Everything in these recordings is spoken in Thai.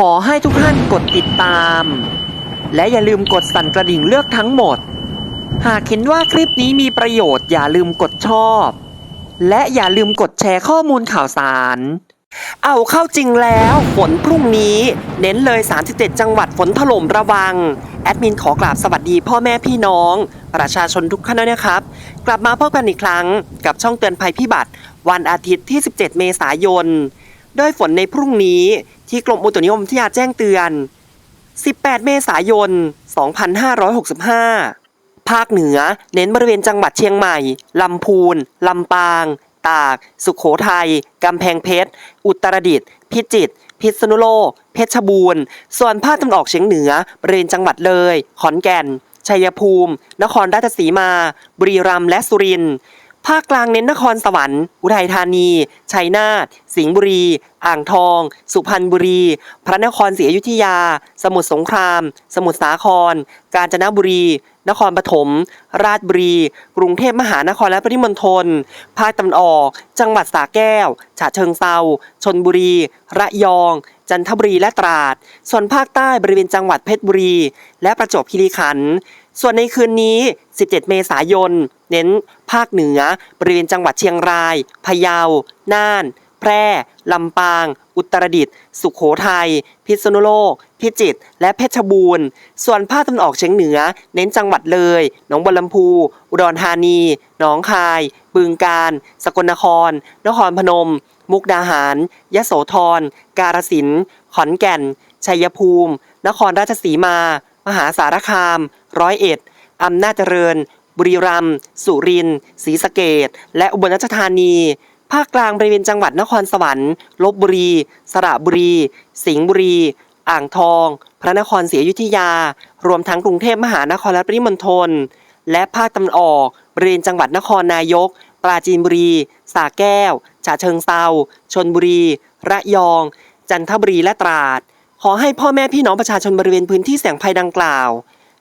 ขอให้ทุกท่านกดติดตาม และอย่าลืมกดสั่นกระดิ่งเลือกทั้งหมด หากเห็นว่าคลิปนี้มีประโยชน์อย่าลืมกดชอบ และอย่าลืมกดแชร์ข้อมูลข่าวสาร เอาเข้าจริงแล้วฝนพรุ่งนี้ เน้นเลย 37 จังหวัดฝนถล่มระวัง แอดมินขอกราบสวัสดีพ่อแม่พี่น้อง ประชาชนทุกท่านด้วยนะครับ กลับมาพบกันอีกครั้งกับช่องเตือนภัยพิบัติ วันอาทิตย์ที่ 17 เมษายน โดยฝนในพรุ่งนี้ที่กรมอุตุนิยมวิทยาแจ้งเตือน 18 เมษายน 2565 ภาคเหนือเน้นบริเวณจังหวัดเชียงใหม่ ลำพูน ลำปาง ตาก สุขโขทัย กำแพงเพชร อุตรดิตถ์ พิจิตร พิษณุโลก เพชรบูรณ์ ส่วนภาคตะวันออกเฉียงเหนือบริเวณจังหวัดเลย ขอนแก่น ชัยภูมิ นครราชสีมา บุรีรัมย์ และสุรินทร์ ภาคกลางเน้นนครสวรรค์ อุทัยธานี ชัยนาท สิงห์บุรี อ่างทอง สุพรรณบุรี พระนครศรีอยุธยา สมุทรสงคราม สมุทรสาคร กาญจนบุรี นครปฐม ราชบุรี กรุงเทพมหานครและปริมณฑล ภาคตะวันออก จังหวัดสระแก้ว ฉะเชิงเซา ชนบุรี ระยอง จันทบุรี และตราด ส่วนภาคใต้บริเวณจังหวัดเพชรบุรี และประจวบคีรีขันธ์ ส่วนในคืนนี้ 17 เมษายน เน้น ภาคเหนือ บริเวณจังหวัดเชียงราย พะเยา น่าน พร่ ลำปาง อุตรดิตถ์สุขโขทัย พิษณุโลก พิจิตร และเพชรบูรณ์ ส่วนภาคตะวันออกเฉียงเหนือ เน้นจังหวัดเลย หนองบัวลำพู อุดรธานี หนองคาย บึงกาฬ สกลนคร นครพนม มุกดาหาร ยโสธร กาฬสินธุ์ ขอนแก่น ชัยภูมิ นครราชสีมา มหาสารคาม ร้อยเอ็ด อำนาจเจริญ บุรีรัมย์ สุรินทร์ ศรีสะเกดและอุบลราชธานี ภาคกลางบริเวณจังหวัดนครสวรรค์ ลบบุรี สระบุรี สิงห์บุรี อ่างทอง พระนครศรีอยุธยา รวมทั้งกรุงเทพมหานครและปริมณฑล และภาคตะวันออกบริเวณจังหวัดนครนายก ปราจีนบุรีสระแก้ว ฉะเชิงเซาชนบุรี ระยอง จันทบุรี และตราด ขอให้พ่อแม่พี่น้องประชาชนบริเวณพื้นที่เสี่ยงภัยดังกล่าว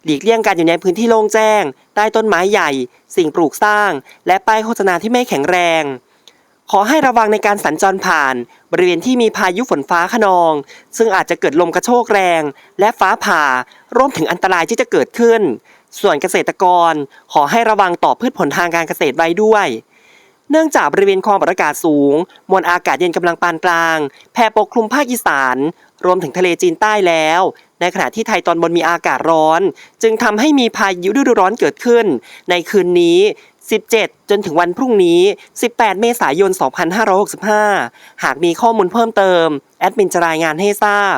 หลีกเลี่ยงการอยู่ในพื้นที่โล่งแจ้ง ใต้ต้นไม้ใหญ่ สิ่งปลูกสร้าง และป้ายโฆษณาที่ไม่แข็งแรง ขอให้ระวังในการสัญจรผ่าน บริเวณที่มีพายุฝนฟ้าขนอง ซึ่งอาจจะเกิดลมกระโชกแรง และฟ้าผ่ารวมถึงอันตรายที่จะเกิดขึ้น ส่วนเกษตรกร ขอให้ระวังต่อพืชผลทางการเกษตรไว้ด้วย เนื่องจากบริเวณความกดอากาศสูง มวลอากาศเย็นกำลังปานกลาง แผ่ปกคลุมภาคอีสาน รวมถึงทะเลจีนใต้แล้ว ในขณะที่ไทยตอนบนมีอากาศร้อน จึงทำให้มีพายุฤดูร้อนเกิดขึ้น ในคืนนี้ 17 จนถึงวันพรุ่งนี้ 18 เมษายน 2565 หากมีข้อมูลเพิ่มเติม แอดมินจะรายงานให้ทราบ